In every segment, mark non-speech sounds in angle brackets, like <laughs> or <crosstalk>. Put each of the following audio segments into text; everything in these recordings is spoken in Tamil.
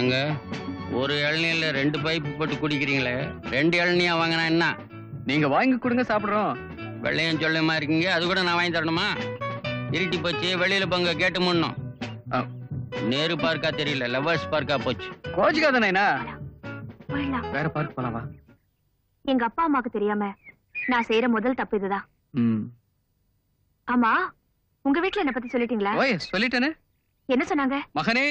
ஏங்க ஒரு இளநீர்ல ரெண்டு பைப்பு போட்டு குடிக்கிறீங்களே ரெண்டு இளநியா வாங்கினா என்ன? நீங்க வாங்கி கொடுங்க சாப்பிடுறோம். வெள்ளையும் சொல்லுமா இருக்கீங்க அது கூட நான் வாங்கி தரணுமா? இருட்டி போச்சு வெளியில போங்க கேட்டு முன்னும். நேரு பார்க்கா தெரியல லவ்வர்ஸ் பார்க்கா போச்சு. கோச்சிக்காத நைனா போயிடலாம். வேற பார்க் போலாம் எங்க அப்பா அம்மாக்கு தெரியாம நான் செய்யற முதல் தப்பு இதுதான். ஆமா உங்க வீட்ல என்ன பத்தி சொல்லிட்டீங்களா? ஓய் சொல்லிட்டேனே. என்ன சொன்னாங்க? மகனே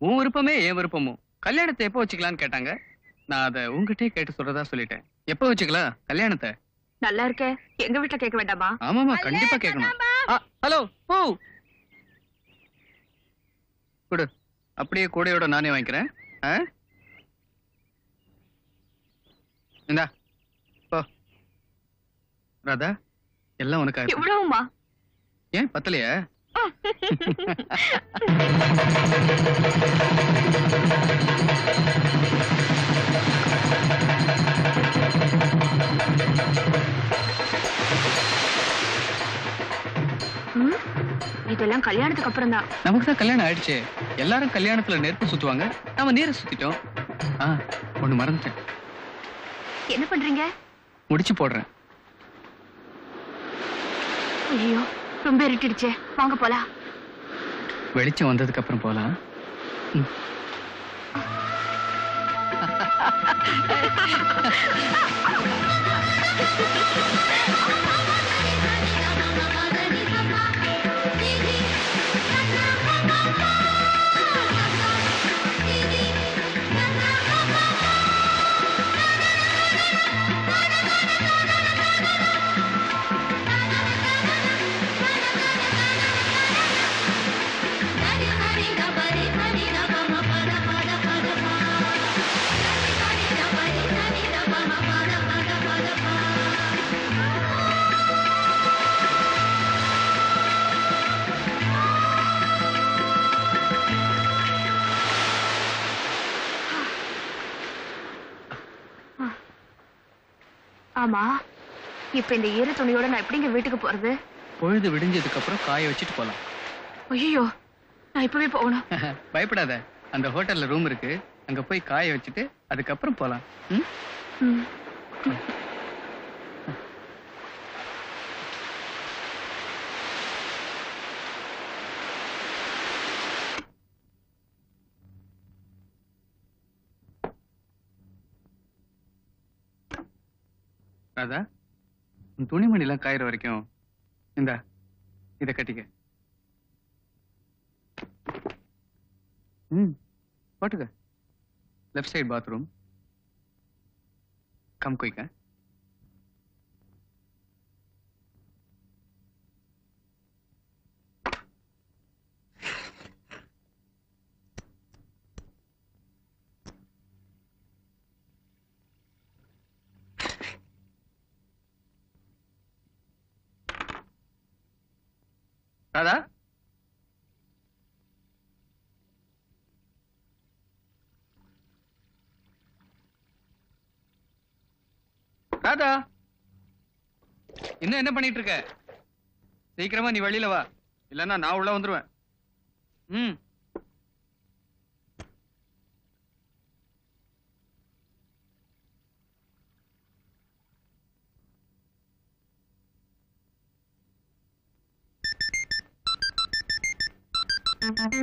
உன் விருப்பமே என் விருப்பமும். கல்யாணத்தை எப்போ வச்சுக்கலாம்னு கேட்டாங்க? நான் அதை உங்ககிட்டயே கேட்டு சொல்றதா சொல்லிட்டேன். எப்போ வச்சுக்கலாம்? கல்யாணத்தை? நல்லா இருக்கே. எங்க வீட்ல கேட்க வேண்டாமா? ஆமாமா கண்டிப்பா கேட்கணும். ஹலோ பூ! கொடு. அப்படியே கூடையோட நானே வாங்கிக்கிறேன்? இந்தா. போ. ராதா எல்லாம் உனக்காக இவ்வளவுமா ஏன் பத்தலையா? இதெல்லாம் கல்யாணத்துக்கு அப்புறம் தான் நமக்கு தான் கல்யாணம் ஆயிடுச்சு. எல்லாரும் கல்யாணத்துல நெருப்பு சுத்துவாங்க. நாம நீரை சுத்திட்டோம். ஆ ஒண்ணு மறந்துட்டேன். என்ன பண்றீங்க? முடிச்சு போடுறேன். ஐயோ. ரொம்ப இருட்டிடுச்சே. வாங்க போலாம். வெளிச்சம் வந்ததுக்கு அப்புறம் போலாம். ம். <laughs> ஆமா. இப்ப இந்த ஈர துணியோட நான் எப்படிங்க வீட்டுக்கு போறது? பொழுது விடிஞ்சதுக்கு அப்புறம் காய வச்சுட்டு போலாம். ஐயோ நான் இப்பவே போகணும். <laughs> பயப்படாத. அந்த ஹோட்டல்ல ரூம் இருக்கு. அங்க போய் காய வச்சுட்டு அதுக்கப்புறம் போலாம். ம்? ராதா உன் துணிமணிலாம் காயிற வரைக்கும் இந்தா இத கட்டிக்க. ம் போட்டுக்க. லெஃப்ட் சைடு பாத்ரூம் கம் குயிக்க ராதா? ராதா? இன்னும் என்ன பண்ணிட்டு இருக்க? சீக்கிரமா நீ வெளியில வா. இல்லன்னா நான் உள்ள வந்துருவேன். ம். Wow.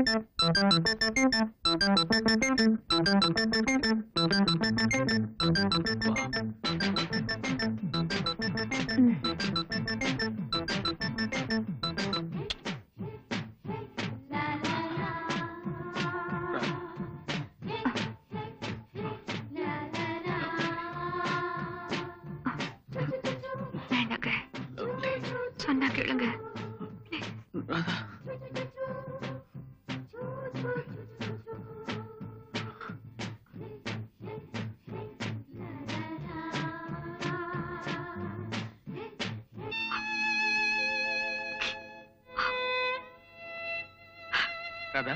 ராதா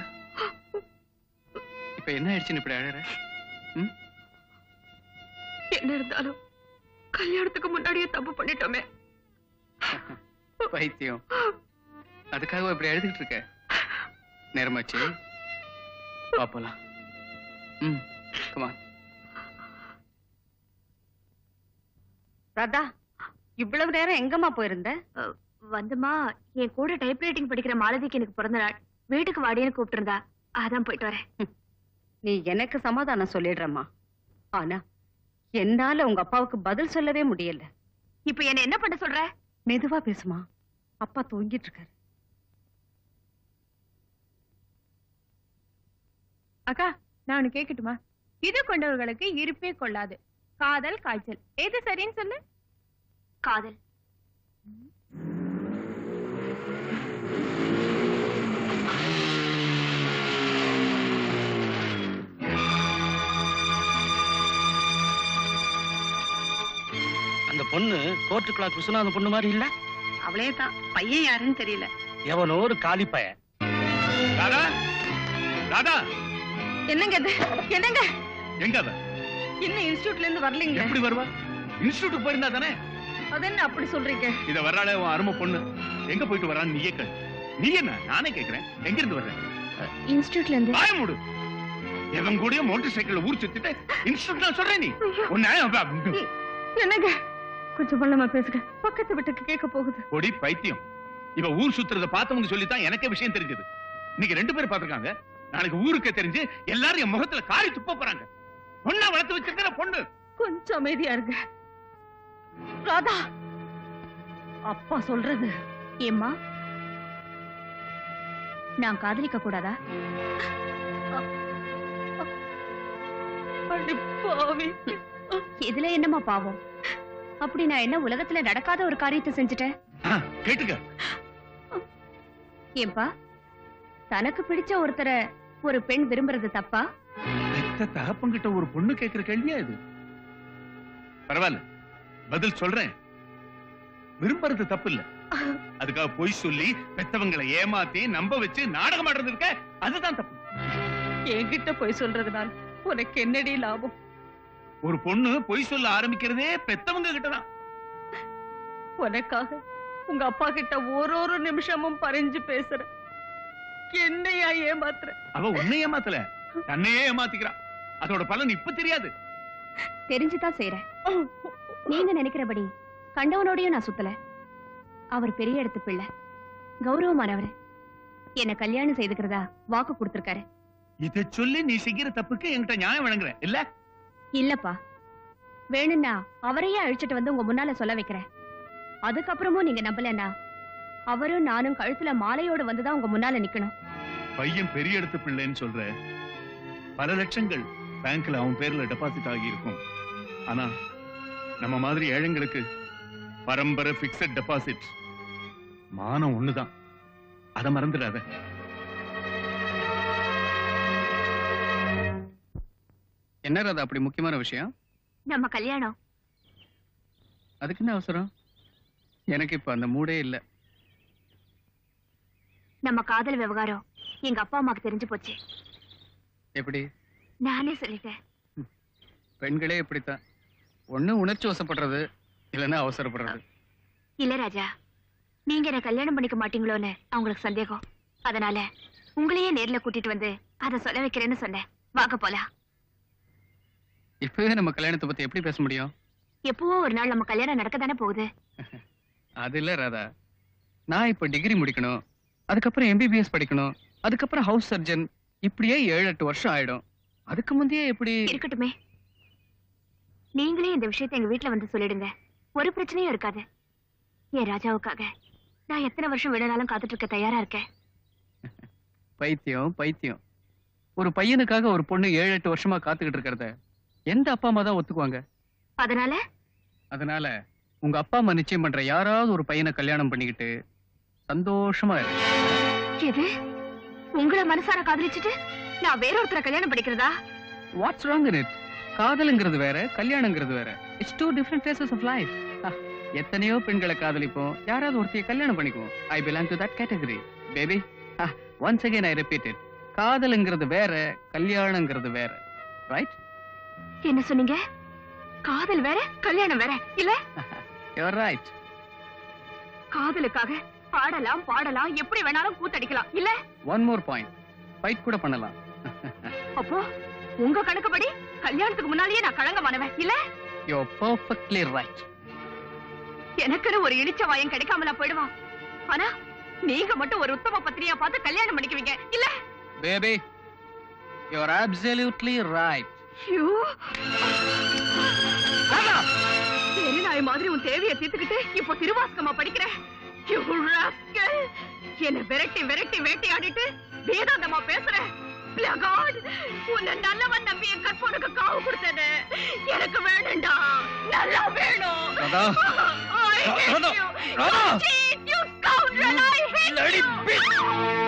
இப்ப என்ன ஆயிடுச்சுன்னு இப்படி அழற? என்ன இருந்தாலும் கல்யாணத்துக்கு முன்னாடியே தப்பு பண்ணிட்டோமே. பைத்தியம். அதுக்காக இப்படி எழுதிட்டு இருக்க? நேரமாச்சு. வா போலாம். ம் கமா ராதா இவ்வளவு நேரம் எங்கம்மா போயிருந்த? வந்துமா என் கூட டைப்ரைட்டிங் படிக்கிற மாலதிக்கு எனக்கு பிறந்த நாள் வீட்டுக்கு வாடின்னு கூப்பிட்டு அதான் போயிட்டு வரேன். நீ எனக்கு சமாதானம் சொல்லிடுறம்மா. ஆனா என்னால உங்க அப்பாவுக்கு பதில் சொல்லவே முடியல. இப்ப என்ன என்ன பண்ண சொல்ற? மெதுவா பேசுமா. அப்பா தூங்கிட்டு இருக்காரு. அக்கா நான் கேக்கட்டுமா? இது கொண்டவர்களுக்கு இருப்பே கொள்ளாது. காதல் காய்ச்சல். எது சரின்னு சொல்லு. காதல். பொண்ணு கோர்ட்டு கிளாக் விஸ்வநாதன் பொண்ணு மாதிரி இல்ல? அவளே தான் பையன் யாருன்னு தெரியல. எவனோ ஒரு காலி பையன். ராதா ராதா. என்னங்க இது? என்னங்க? எங்க அவ? இன்னும் இன்ஸ்டியூட்ல இருந்து வரலீங்க. எப்படி வருவா? இன்ஸ்டியூட்டுக்கு போயிருந்தா தானே? அது என்ன அப்படி சொல்றீங்க? இத வர்றாளே உன் அருமை பொண்ணு. எங்க போயிட்டு வரான்னு நீயே கேளு. நீ என்ன? நானே கேக்குறேன். எங்க இருந்து வர்ற? இன்ஸ்டியூட்ல இருந்து பாய மூடு. எவன் கூடயே மோட்டார் சைக்கிள்ல ஊர் சுத்திட்டு இன்ஸ்டியூட் சொல்றேன் நீ. உன்னை என்னங்க? கொஞ்சம் பள்ளமா பேசுங்க. பக்கத்து வீட்டுக்கு கேட்க போகுது. பொடி பைத்தியம். இவ ஊர் சுத்துறத பார்த்தவங்க சொல்லித்தான் எனக்கே விஷயம் தெரிஞ்சது. இன்னைக்கு ரெண்டு பேர் பாத்துருக்காங்க நாளைக்கு ஊருக்கே தெரிஞ்சு எல்லாரும் என் முகத்துல காரி துப்ப போறாங்க. பொண்ணா வளர்த்து வச்சிருக்கிற பொண்ணு. கொஞ்சம் அமைதியா இருங்க. ராதா அப்பா சொல்றது. ஏம்மா? நான் காதலிக்க கூடாதா? இதுல என்னம்மா பாவம்? அப்படி நான் என்ன உலகத்துல நடக்காத ஒரு காரியத்தை செஞ்சுட்டேன்? கேட்டுக்க. ஏன்பா தனக்கு பிடிச்ச ஒருத்தரை ஒரு பெண் விரும்புறது தப்பா? பெத்த தகப்பங்கிட்ட ஒரு பொண்ணு கேக்குற கேள்வியா இது? பரவாயில்ல பதில் சொல்றேன். விரும்புறது தப்பு இல்ல அதுக்காக பொய் சொல்லி பெத்தவங்களை ஏமாத்தி நம்ப வச்சு நாடகம் ஆடுறது இருக்க அதுதான் தப்பு. என்கிட்ட போய் சொல்றதுனால உனக்கு என்னடி லாபம்? ஒரு பொண்ணு பொய் சொல்ல ஆரம்பிக்கிறதே பெத்தவங்க கிட்டதான். உனக்காக உங்க அப்பா கிட்ட ஒரு ஒரு நிமிஷமும் பறிஞ்சு பேசுற என்னையா ஏமாத்துற? அவ உன்னை ஏமாத்தல. தன்னையே ஏமாத்திக்கிறான் அதோட பலன் இப்ப தெரியாது. தெரிஞ்சுதான் செய்யறேன் நீங்க நினைக்கிறபடி கண்டவனோடயும் நான் சுத்தல. அவர் பெரிய இடத்து பிள்ளை. கௌரவமானவர். என்ன கல்யாணம் செய்துக்கிறதா வாக்கு கொடுத்திருக்காரு. இதை சொல்லி நீ செய்கிற தப்புக்கு என்கிட்ட நியாயம் வழங்குற இல்ல? இல்லப்பா. வேணும்னா அவரையே அழிச்சிட்டு வந்து உங்க முன்னால சொல்ல வைக்கிறேன். அதுக்கப்புறமும் நீங்க நம்பலன்னா அவரும் நானும் கழுத்துல மாலையோட வந்துதான் உங்க முன்னால நிக்கணும். பையன் பெரிய இடத்து பிள்ளைன்னு சொல்ற பல லட்சங்கள் பேங்க்ல அவன் பேர்ல டெபாசிட் ஆகி இருக்கும் ஆனா நம்ம மாதிரி ஏழைங்களுக்கு பரம்பரை பிக்சட் டெபாசிட் மானம் ஒண்ணுதான். அத மறந்துடாத. என்ன ராதா அப்படி முக்கியமான விஷயம்? நம்ம கல்யாணம். அதுக்கு என்ன அவசரம்? எனக்கு இப்ப அந்த மூடே இல்ல. நம்ம காதல் விவகாரம் எங்க அப்பா அம்மாக்கு தெரிஞ்சு போச்சு. எப்படி? நானே சொல்லிட்டேன். பெண்களே இப்படித்தான். ஒண்ணு உணர்ச்சி வசப்படுறது இல்லைன்னா அவசரப்படுறது. இல்ல ராஜா நீங்க என்ன கல்யாணம் பண்ணிக்க மாட்டீங்களோன்னு அவங்களுக்கு சந்தேகம். அதனால உங்களையே நேர்ல கூட்டிட்டு வந்து அத சொல்ல வைக்கிறேன்னு சொன்னேன். வாங்க போலாம். இப்பவே நம்ம கல்யாணத்தை பத்தி எப்படி பேச முடியும்? எப்பவோ ஒரு நாள் நம்ம கல்யாணம் நடக்க தானே போகுது. <laughs> அது இல்ல ராதா. நான் இப்ப டிகிரி முடிக்கணும் அதுக்கப்புறம் எம்பிபிஎஸ் படிக்கணும் அதுக்கப்புறம் ஹவுஸ் சர்ஜன் இப்படியே ஏழு எட்டு வருஷம் ஆயிடும். அதுக்கு முந்தையே எப்படி? இருக்கட்டுமே. நீங்களே இந்த விஷயத்தை எங்க வீட்ல வந்து சொல்லிடுங்க. ஒரு பிரச்சனையும் இருக்காது. என் ராஜாவுக்காக. நான் எத்தனை வருஷம் வேணும்னாலும் காத்துட்டு இருக்க தயாரா இருக்கேன். <laughs> பைத்தியம் பைத்தியம். ஒரு பையனுக்காக ஒரு பொண்ணு ஏழு எட்டு வருஷமா காத்துக்கிட்டு இருக்கிறத எந்த அப்பா அம்மா தான் ஒத்துக்குவாங்க? அதனால? அதனால உங்க அப்பா அம்மா நிச்சயம் பண்ற யாராவது ஒரு பையனை கல்யாணம் பண்ணிக்கிட்டு சந்தோஷமா இரு. எது? உங்களை மனசார காதலிச்சுட்டு நான் வேற ஒருத்தரை கல்யாணம் பண்ணிக்கிறதா? வாட்ஸ் ராங் இன் இட் காதலுங்கிறது வேற கல்யாணங்கிறது வேற. It's two different phases of life எத்தனையோ பெண்களை காதலிப்போம். யாராவது ஒருத்தைய கல்யாணம் பண்ணிக்குவோம். I belong to that category baby once again I repeated காதலுங்கிறது வேற கல்யாணங்கிறது வேற. ரைட் என்ன சொன்னீங்க? காதல் வேற கல்யாணம் வேற இல்ல? ரைட் காதலுக்காக பாடலாம் பாடலாம் எப்படி வேணாலும் கூத்தடிக்கலாம் இல்ல? ஒன் மோர் பாயிண்ட் ஃபைட் கூட பண்ணலாம். <laughs> அப்போ உங்க கணக்குப்படி கல்யாணத்துக்கு முன்னாலேயே நான் களங்கமானவன் இல்ல? யூ பர்ஃபெக்ட்லி ரைட் எனக்குன்னு ஒரு இழிச்ச வாயம் கிடைக்காமலா போயிடுவான். ஆனா நீங்க மட்டும் ஒரு உத்தம பத்திரியா பார்த்து கல்யாணம் பண்ணிக்குவீங்க இல்ல? Baby you are absolutely right நாய் மாதிரி உன் தேவையை தீர்த்துக்கிட்டு இப்போ திருவாசகமா படிக்கிற? You rascal! என்னை விரட்டி விரட்டி வேட்டையாடிட்டு வேதாந்தமா பேசுற? பிளகாட் உன்னை நல்லவன் நம்பி என் கற்பனுக்கு காவு கொடுத்தது. எனக்கு வேணும்டா. நல்லா வேணும். you. scoundrel, I hate you.